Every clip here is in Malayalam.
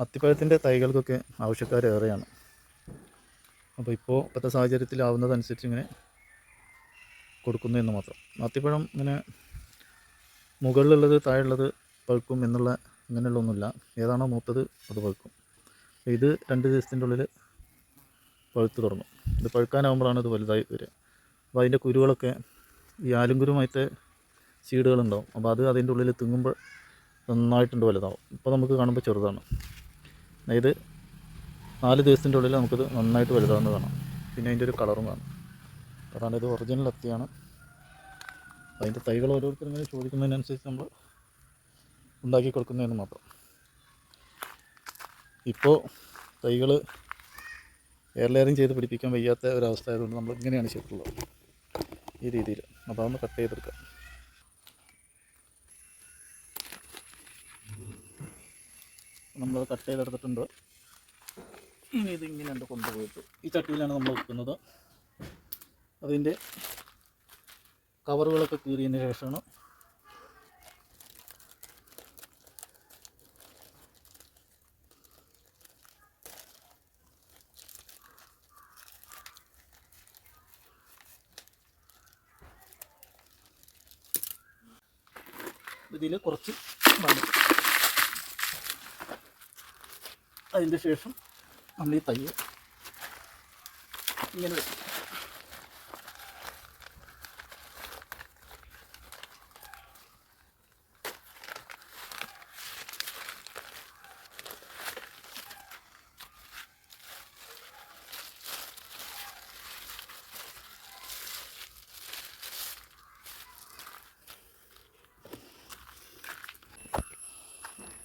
അത്തിപ്പഴത്തിന്റെ തൈകൾക്കൊക്കെ ആവശ്യക്കാർ ഏറെയാണ്. അപ്പോൾ ഇപ്പോൾ ഇപ്പോഴത്തെ സാഹചര്യത്തിലാവുന്നതനുസരിച്ച് ഇങ്ങനെ കൊടുക്കുന്നു എന്ന് മാത്രം. അത്തിപ്പഴം ഇങ്ങനെ മുകളിലുള്ളത് താഴെയുള്ളത് പഴുക്കും എന്നുള്ള അങ്ങനെയുള്ള ഒന്നുമില്ല ഏതാണോ മൂത്തത് അത് പഴുക്കും. ഇത് രണ്ട് ദിവസത്തിന്റെ ഉള്ളിൽ പഴുത്ത് തുടങ്ങും. ഇത് പഴുക്കാനാകുമ്പോഴാണ് ഇത് വലുതായി വരിക. അപ്പോൾ അതിന്റെ കുരുകളൊക്കെ ഈ ആലുംകുരുമായിട്ട് സീഡുകളുണ്ടാവും. അപ്പോൾ അത് അതിന്റെ ഉള്ളിൽ തിങ്ങുമ്പോൾ നന്നായിട്ടുണ്ട് വലുതാവും. ഇപ്പോൾ നമുക്ക് കാണുമ്പോൾ ചെറുതാണ്. ഇത് നാല് ദിവസത്തിന്റെ ഉള്ളിൽ നമുക്കിത് നന്നായിട്ട് വലുതാവുന്ന കാണാം പിന്നെ അതിന്റെ ഒരു കളറും കാണാം. അതാണ് ഇത് ഒറിജിനൽ അത്തിയാണ്. അതിന്റെ തൈകൾ ഓരോരുത്തരും ഇങ്ങനെ ചോദിക്കുന്നതിനനുസരിച്ച് നമ്മൾ ഉണ്ടാക്കി കൊടുക്കുന്നതെന്ന് മാത്രം. ഇപ്പോൾ തൈകൾ എയർലെയറിങ് ചെയ്ത് പിടിപ്പിക്കാൻ വയ്യാത്ത ഒരവസ്ഥ ആയതുകൊണ്ട് നമ്മൾ ഇങ്ങനെയാണ് ചെയ്തിട്ടുള്ളത്. ഈ രീതിയിൽ. അപ്പോൾ അതൊന്ന് കട്ട് ചെയ്തെടുക്കാം. നമ്മൾ കട്ട് ചെയ്തെടുത്തിട്ടുണ്ട്. ഇനി ഇത് ഇങ്ങനെയുണ്ട് കൊണ്ടുപോയിട്ട് ഈ ചട്ടിയിലാണ് നമ്മൾ വെക്കുന്നത്. അതിന്റെ കവറുകളൊക്കെ കീറിയതിന് ശേഷമാണ് ഇതിൽ കുറച്ച് മണ്ണ് അതിന്റെ ശേഷം നമ്മൾ ഈ തൈ ഇങ്ങനെ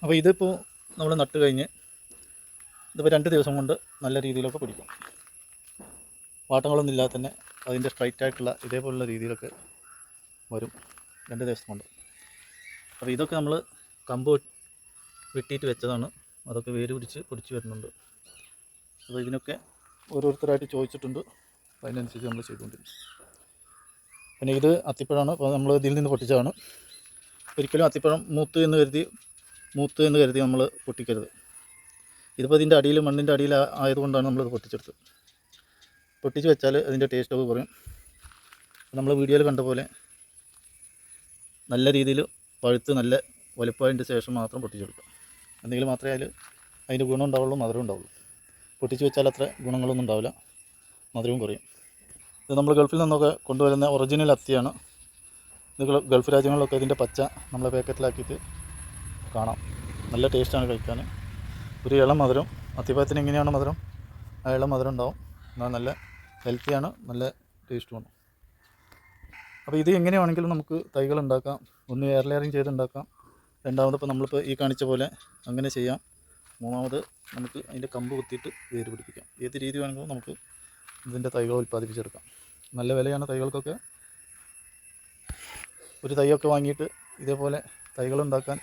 അപ്പോൾ ഇതിപ്പോൾ നമ്മൾ നട്ട് കഴിഞ്ഞ് ഇതിപ്പോൾ രണ്ട് ദിവസം കൊണ്ട് നല്ല രീതിയിലൊക്കെ പിടിക്കും. വാട്ടങ്ങളൊന്നും ഇല്ലാതെ തന്നെ അതിന്റെ സ്ട്രൈറ്റ് ആയിട്ടുള്ള ഇതേപോലുള്ള രീതിയിലൊക്കെ വരും രണ്ട് ദിവസം കൊണ്ട്. അപ്പോൾ ഇതൊക്കെ നമ്മൾ കമ്പ് വെട്ടിയിട്ട് വെച്ചതാണ്. അതൊക്കെ വേര് പിടിച്ച് പൊടിച്ച് വരുന്നുണ്ട്. അപ്പോൾ ഇതിനൊക്കെ ഓരോരുത്തരായിട്ട് ചോദിച്ചിട്ടുണ്ട്. അപ്പോൾ അതിനനുസരിച്ച് നമ്മൾ ചെയ്തുകൊണ്ടിരിക്കും പിന്നെ ഇത് അത്തിപ്പഴമാണ്. അപ്പോൾ നമ്മൾ ഇതിൽ നിന്ന് പൊട്ടിച്ചതാണ്. ഒരിക്കലും അത്തിപ്പഴം മൂത്ത് എന്ന് കരുതി മൂത്ത് എന്ന് കരുതി നമ്മൾ പൊട്ടിക്കരുത്. ഇതിപ്പോൾ ഇതിന്റെ അടിയിൽ മണ്ണിന്റെ അടിയിൽ ആയതുകൊണ്ടാണ് നമ്മളിത് പൊട്ടിച്ചെടുത്തത്. പൊട്ടിച്ച് വെച്ചാൽ അതിന്റെ ടേസ്റ്റൊക്കെ കുറയും. നമ്മൾ വീഡിയോയിൽ കണ്ട പോലെ നല്ല രീതിയിൽ പഴുത്ത് നല്ല വലുപ്പമായതിന്റെ ശേഷം മാത്രം പൊട്ടിച്ചെടുക്കുക. എന്തെങ്കിലും മാത്രമേ അതിൽ അതിന്റെ ഗുണം ഉണ്ടാവുള്ളൂ മധുരം ഉണ്ടാവുള്ളൂ. പൊട്ടിച്ച് വെച്ചാൽ അത്ര ഗുണങ്ങളൊന്നും ഉണ്ടാവില്ല മധുരവും കുറയും. ഇത് നമ്മൾ ഗൾഫിൽ നിന്നൊക്കെ കൊണ്ടുവരുന്ന ഒറിജിനൽ അത്തിയാണ്. ഇത് ഗൾ- ഗൾഫ് രാജ്യങ്ങളിലൊക്കെ ഇതിന്റെ പച്ച നമ്മളെ പാക്കറ്റിലാക്കിയിട്ട് കാണാം. നല്ല ടേസ്റ്റാണ് കഴിക്കാൻ. ഒരു ഇളം മധുരം. അത്തിപ്പഴത്തിന് എങ്ങനെയാണ് മധുരം? ആ ഇളം മധുരം ഉണ്ടാവും. എന്നാൽ നല്ല ഹെൽത്തിയാണ് നല്ല ടേസ്റ്റുമാണ് അപ്പോൾ ഇത് എങ്ങനെയാണെങ്കിലും നമുക്ക് തൈകൾ ഉണ്ടാക്കാം. ഒന്ന് എയർ ലെയറിങ് ചെയ്ത് രണ്ടാമത് ഇപ്പോൾ നമ്മളിപ്പോൾ ഈ കാണിച്ച പോലെ അങ്ങനെ ചെയ്യാം. മൂന്നാമത് നമുക്ക് അതിന്റെ കമ്പ് കുത്തിയിട്ട് വേര് പിടിപ്പിക്കാം. ഏത് രീതി വേണമെങ്കിലും നമുക്ക് ഇതിന്റെ തൈകൾ ഉൽപ്പാദിപ്പിച്ചെടുക്കാം. നല്ല വിലയാണ് തൈകൾക്കൊക്കെ. ഒരു തൈയൊക്കെ വാങ്ങിയിട്ട് ഇതേപോലെ തൈകൾ ഉണ്ടാക്കാൻ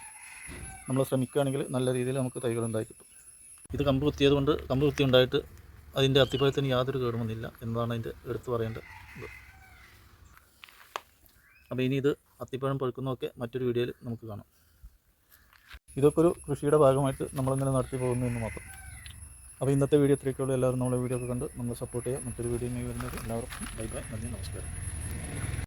നമ്മൾ ശ്രമിക്കുകയാണെങ്കിൽ നല്ല രീതിയിൽ നമുക്ക് തൈകൾ ഉണ്ടായി കിട്ടും. ഇത് കമ്പ് കുത്തിയത് കൊണ്ട് കമ്പ് കുത്തി ഉണ്ടായിട്ട് അതിന്റെ അത്തിപ്പഴത്തിന് യാതൊരു കേടുമൊന്നുമില്ല എന്നതാണ് അതിന്റെ എടുത്തു പറയേണ്ടത് ഇത്. അപ്പോൾ ഇനി ഇത് അത്തിപ്പഴം പഴുക്കുന്നതൊക്കെ മറ്റൊരു വീഡിയോയിൽ നമുക്ക് കാണാം. ഇതൊക്കെ ഒരു കൃഷിയുടെ ഭാഗമായിട്ട് നമ്മളിങ്ങനെ നടത്തി പോകുന്നു എന്ന് മാത്രം. അപ്പോൾ ഇന്നത്തെ വീഡിയോ ഇത്രയൊക്കെയുള്ളൂ എല്ലാവരും നമ്മളെ വീഡിയോ ഒക്കെ കണ്ട് നമ്മൾ സപ്പോർട്ട് ചെയ്യുക മറ്റൊരു വീഡിയോ വരുന്നത് എല്ലാവർക്കും ബൈ ബൈ. നന്ദി നമസ്കാരം.